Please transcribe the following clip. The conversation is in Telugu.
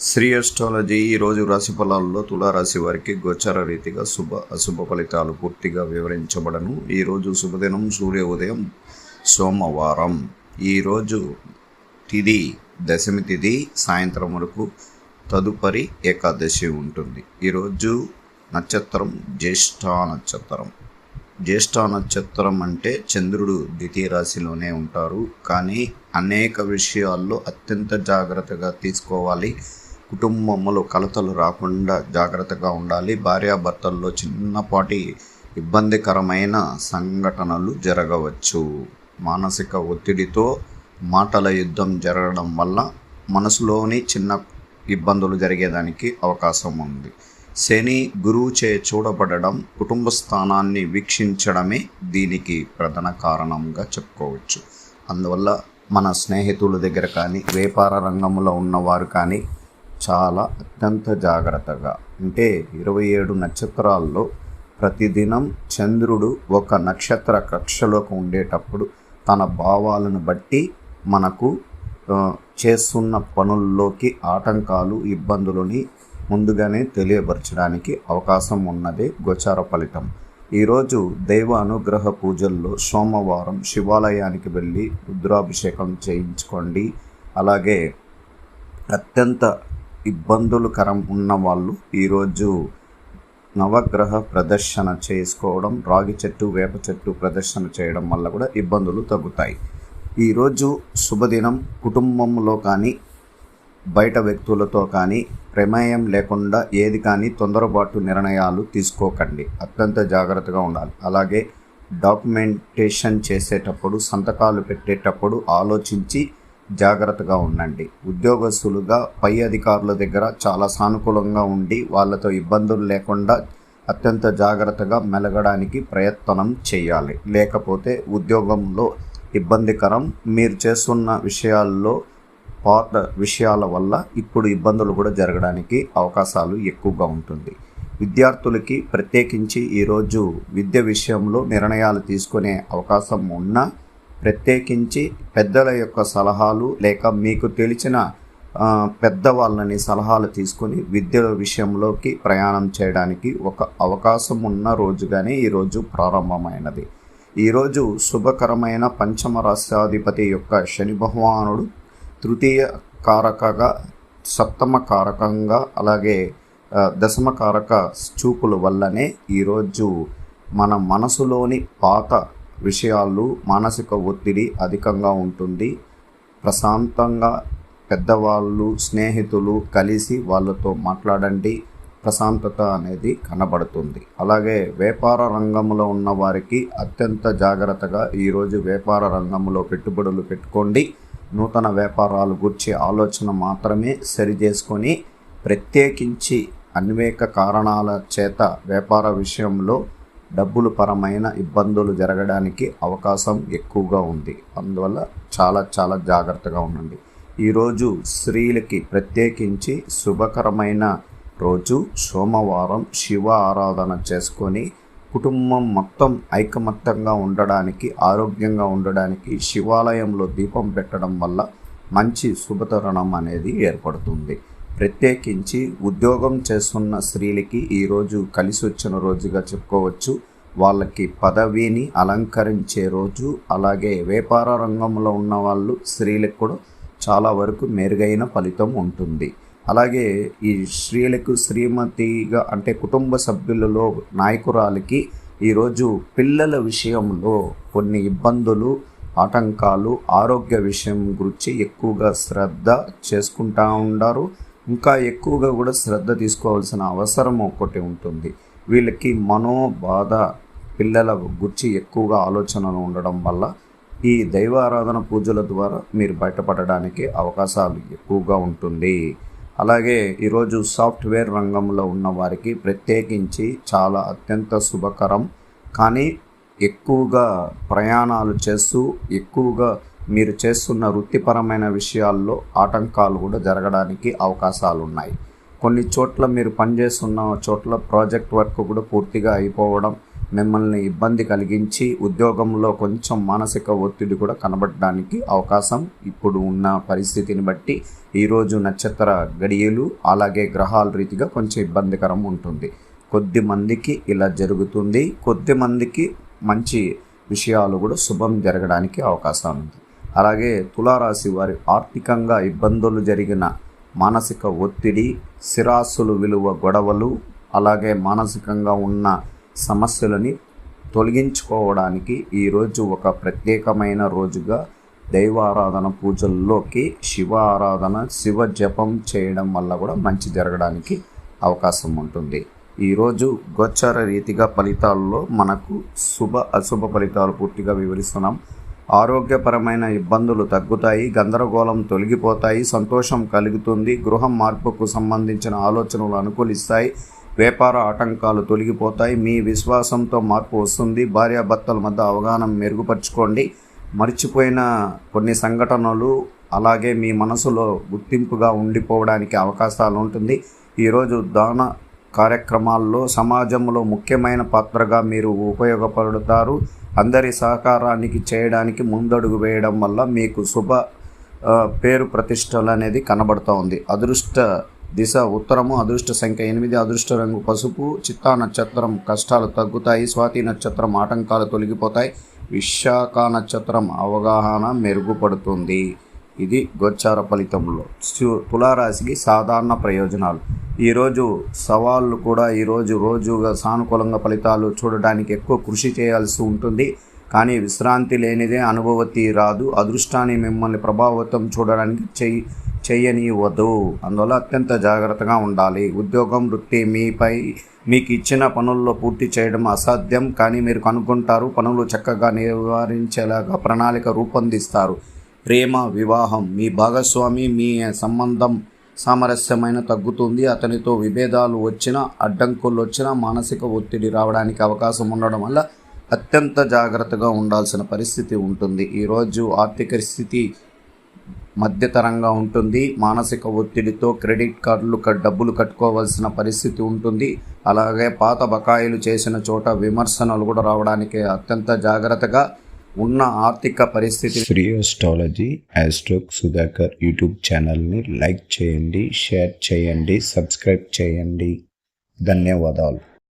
శ్రీ అస్ట్రాలజీ ఈరోజు రాశి ఫలాల్లో తులారాశి వారికి గోచర రీతిగా శుభ అశుభ ఫలితాలు పూర్తిగా వివరించబడను. ఈరోజు శుభదినం సూర్య ఉదయం సోమవారం. ఈరోజు తిథి దశమి తిథి సాయంత్రం వరకు తదుపరి ఏకాదశి ఉంటుంది. ఈరోజు నక్షత్రం జ్యేష్ఠ నక్షత్రం. జ్యేష్ఠ నక్షత్రం అంటే చంద్రుడు ద్వితీయ రాశిలోనే ఉంటారు. కానీ అనేక విషయాల్లో అత్యంత జాగ్రత్తగా తీసుకోవాలి. కుటుంబంలో కలతలు రాకుండా జాగ్రత్తగా ఉండాలి. భార్యాభర్తల్లో చిన్నపాటి ఇబ్బందికరమైన సంఘటనలు జరగవచ్చు. మానసిక ఒత్తిడితో మాటల యుద్ధం జరగడం వల్ల మనసులోని చిన్న ఇబ్బందులు జరిగేదానికి అవకాశం ఉంది. శని గురువు చే చూడబడడం కుటుంబ స్థానాన్ని వీక్షించడమే దీనికి ప్రధాన కారణంగా చెప్పుకోవచ్చు. అందువల్ల మన స్నేహితుల దగ్గర కానీ వ్యాపార రంగంలో ఉన్నవారు కానీ చాలా అత్యంత జాగ్రత్తగా. అంటే ఇరవై ఏడు నక్షత్రాల్లో ప్రతిదినం చంద్రుడు ఒక నక్షత్ర కక్షలోకి ఉండేటప్పుడు తన భావాలను బట్టి మనకు చేస్తున్న పనుల్లోకి ఆటంకాలు ఇబ్బందులని ముందుగానే తెలియపరచడానికి అవకాశం ఉన్నదే గోచార ఫలితం. ఈరోజు దైవ అనుగ్రహ పూజల్లో సోమవారం శివాలయానికి వెళ్ళి రుద్రాభిషేకం చేయించుకోండి. అలాగే అత్యంత ఇబ్బందులకరం ఉన్న వాళ్ళు ఈరోజు నవగ్రహ ప్రదర్శన చేసుకోవడం రాగి చెట్టు వేప చెట్టు ప్రదర్శన చేయడం వల్ల కూడా ఇబ్బందులు తగ్గుతాయి. ఈరోజు శుభదినం. కుటుంబంలో కానీ బయట వ్యక్తులతో కానీ ప్రమేయం లేకుండా ఏది కానీ తొందరపాటు నిర్ణయాలు తీసుకోకండి. అత్యంత జాగ్రత్తగా ఉండాలి. అలాగే డాక్యుమెంటేషన్ చేసేటప్పుడు సంతకాలు పెట్టేటప్పుడు ఆలోచించి జాగ్రత్తగా ఉండండి. ఉద్యోగస్తులుగా పై అధికారుల దగ్గర చాలా సానుకూలంగా ఉండి వాళ్ళతో ఇబ్బందులు లేకుండా అత్యంత జాగ్రత్తగా మెలగడానికి ప్రయత్నం చేయాలి. లేకపోతే ఉద్యోగంలో ఇబ్బందికరం. మీరు చేస్తున్న విషయాల్లో పాత విషయాల వల్ల ఇప్పుడు ఇబ్బందులు కూడా జరగడానికి అవకాశాలు ఎక్కువగా ఉంటుంది. విద్యార్థులకి ప్రత్యేకించి ఈరోజు విద్య విషయంలో నిర్ణయాలు తీసుకునే అవకాశం ఉన్నా ప్రత్యేకించి పెద్దల యొక్క సలహాలు లేక మీకు తెలిసిన పెద్దవాళ్ళని సలహాలు తీసుకొని విద్యల విషయంలోకి ప్రయాణం చేయడానికి ఒక అవకాశం ఉన్న రోజుగానే ఈరోజు ప్రారంభమైనది. ఈరోజు శుభకరమైన పంచమ రాష్ట్రాధిపతి యొక్క శని భగవానుడు తృతీయ కారకగా సప్తమ కారకంగా అలాగే దశమ కారక చూపుల వల్లనే ఈరోజు మన మనసులోని పాత విషయాలు మానసిక ఒత్తిడి అధికంగా ఉంటుంది. ప్రశాంతంగా పెద్దవాళ్ళు స్నేహితులు కలిసి వాళ్ళతో మాట్లాడండి. ప్రశాంతత అనేది కనబడుతుంది. అలాగే వ్యాపార రంగంలో ఉన్న వారికి అత్యంత జాగ్రత్తగా ఈరోజు వ్యాపార రంగంలో పెట్టుబడులు పెట్టుకోండి. నూతన వ్యాపారాలు గురించి ఆలోచన మాత్రమే సరిచేసుకొని ప్రత్యేకించి అన్వేక కారణాల చేత వ్యాపార విషయంలో డబ్బులు పరమైన ఇబ్బందులు జరగడానికి అవకాశం ఎక్కువగా ఉంది. అందువల్ల చాలా చాలా జాగ్రత్తగా ఉండండి. ఈరోజు స్త్రీలకి ప్రత్యేకించి శుభకరమైన రోజు సోమవారం శివ ఆరాధన చేసుకొని కుటుంబం మొత్తం ఐకమత్యంగా ఉండడానికి ఆరోగ్యంగా ఉండడానికి శివాలయంలో దీపం పెట్టడం వల్ల మంచి శుభతరుణం అనేది ఏర్పడుతుంది. ప్రత్యేకించి ఉద్యోగం చేస్తున్న స్త్రీలకి ఈరోజు కలిసి వచ్చిన రోజుగా చెప్పుకోవచ్చు. వాళ్ళకి పదవిని అలంకరించే రోజు అలాగే వ్యాపార రంగంలో ఉన్న వాళ్ళు స్త్రీలకు కూడా చాలా వరకు మెరుగైన ఫలితం ఉంటుంది. అలాగే ఈ స్త్రీలకు శ్రీమతిగా అంటే కుటుంబ సభ్యులలో నాయకురాలకి ఈరోజు పిల్లల విషయంలో కొన్ని ఇబ్బందులు ఆటంకాలు ఆరోగ్య విషయం గురించి ఎక్కువగా శ్రద్ధ చేసుకుంటా ఉండారు. ఇంకా ఎక్కువగా కూడా శ్రద్ధ తీసుకోవాల్సిన అవసరం ఒకటి ఉంటుంది. వీళ్ళకి మనోబాధ పిల్లల గురించి ఎక్కువగా ఆలోచనలు ఉండడం వల్ల ఈ దైవ ఆరాధన పూజల ద్వారా మీరు బయటపడడానికి అవకాశాలు ఎక్కువగా ఉంటుంది. అలాగే ఈరోజు సాఫ్ట్వేర్ రంగంలో ఉన్న వారికి ప్రత్యేకించి చాలా అత్యంత శుభకరం. కానీ ఎక్కువగా ప్రయాణాలు చేస్తూ ఎక్కువగా మీరు చేస్తున్న వృత్తిపరమైన విషయాల్లో ఆటంకాలు కూడా జరగడానికి అవకాశాలు ఉన్నాయి కొన్ని చోట్ల మీరు పనిచేస్తున్న చోట్ల ప్రాజెక్ట్ వర్క్ కూడా పూర్తిగా అయిపోవడం మిమ్మల్ని ఇబ్బంది కలిగించి ఉద్యోగంలో కొంచెం మానసిక ఒత్తిడి కూడా కనబడడానికి అవకాశం ఇప్పుడు ఉన్న పరిస్థితిని బట్టి ఈరోజు నక్షత్ర గడియలు అలాగే గ్రహాల రీతిగా కొంచెం ఇబ్బందికరం ఉంటుంది. కొద్ది మందికి ఇలా జరుగుతుంది. కొద్ది మందికి మంచి విషయాలు కూడా శుభం జరగడానికి అవకాశం ఉంది. అలాగే తులారాశి వారి ఆర్థికంగా ఇబ్బందులు జరిగిన మానసిక ఒత్తిడి సిరాసులు విలువ గొడవలు అలాగే మానసికంగా ఉన్న సమస్యలని తొలగించుకోవడానికి ఈరోజు ఒక ప్రత్యేకమైన రోజుగా దైవారాధన పూజల్లోకి శివ ఆరాధన శివ జపం చేయడం వల్ల కూడా మంచి జరగడానికి అవకాశం ఉంటుంది. ఈరోజు గోచార రీతిగా ఫలితాల్లో మనకు శుభ అశుభ ఫలితాలు పూర్తిగా వివరిస్తున్నాం. ఆరోగ్యపరమైన ఇబ్బందులు తగ్గుతాయి గందరగోళం తొలగిపోతాయి సంతోషం కలుగుతుంది గృహం మార్పుకు సంబంధించిన ఆలోచనలు అనుకూలిస్తాయి వ్యాపార ఆటంకాలు తొలగిపోతాయి మీ విశ్వాసంతో మార్పు వస్తుంది భార్యాభర్తల మధ్య అవగాహన మెరుగుపరుచుకోండి. మర్చిపోయిన కొన్ని సంఘటనలు అలాగే మీ మనసులో గుర్తింపుగా ఉండిపోవడానికి అవకాశాలు ఉంటుంది. ఈరోజు దాన కార్యక్రమాల్లో సమాజంలో ముఖ్యమైన పాత్రగా మీరు ఉపయోగపడతారు. అందరి సహకారానికి చేయడానికి ముందడుగు వేయడం వల్ల మీకు శుభ పేరు ప్రతిష్టలు అనేది కనబడుతూ ఉంది. అదృష్ట దిశ ఉత్తరము అదృష్ట సంఖ్య ఎనిమిది అదృష్ట రంగు పసుపు చిత్తా నక్షత్రం కష్టాలు తగ్గుతాయి స్వాతి నక్షత్రం ఆటంకాలు తొలగిపోతాయి విశాఖ నక్షత్రం అవగాహన మెరుగుపడుతుంది. ఇది గోచార ఫలితంలో. తులారాశికి సాధారణ ప్రయోజనాలు. ఈరోజు సవాళ్ళు కూడా ఈరోజు రోజుగా సానుకూలంగా ఫలితాలు చూడడానికి ఎక్కువ కృషి చేయాల్సి ఉంటుంది. కానీ విశ్రాంతి లేనిదే అనుభవతి రాదు. అదృష్టాన్ని మిమ్మల్ని ప్రభావితం చూడడానికి చెయ్యి చెయ్యనివ్వదు అందువల్ల అత్యంత జాగ్రత్తగా ఉండాలి. ఉద్యోగం వృత్తి మీపై మీకు ఇచ్చిన పనుల్లో పూర్తి చేయడం అసాధ్యం. కానీ మీరు కనుక్కుంటారు పనులు చక్కగా నివారించేలాగా ప్రణాళిక రూపొందిస్తారు. ప్రేమ వివాహం మీ భాగస్వామి మీ సంబంధం సామరస్యమైన తగ్గుతుంది. అతనితో విభేదాలు వచ్చినా అడ్డంకులు వచ్చినా మానసిక ఒత్తిడి రావడానికి అవకాశం ఉండడం వల్ల అత్యంత జాగ్రత్తగా ఉండాల్సిన పరిస్థితి ఉంటుంది. ఈరోజు ఆర్థిక స్థితి మధ్యతరంగా ఉంటుంది. మానసిక ఒత్తిడితో క్రెడిట్ కార్డులు డబ్బులు కట్టుకోవాల్సిన పరిస్థితి ఉంటుంది. అలాగే పాత బకాయిలు చేసిన చోట విమర్శనలు కూడా రావడానికి అత్యంత జాగ్రత్తగా ఉన్న ఆర్థిక పరిస్థితి శ్రీ ఆస్ట్రాలజీ ఆస్ట్రోక్ సుధాకర్ యూట్యూబ్ ఛానల్ని లైక్ చేయండి షేర్ చేయండి సబ్స్క్రైబ్ చేయండి. ధన్యవాదాలు.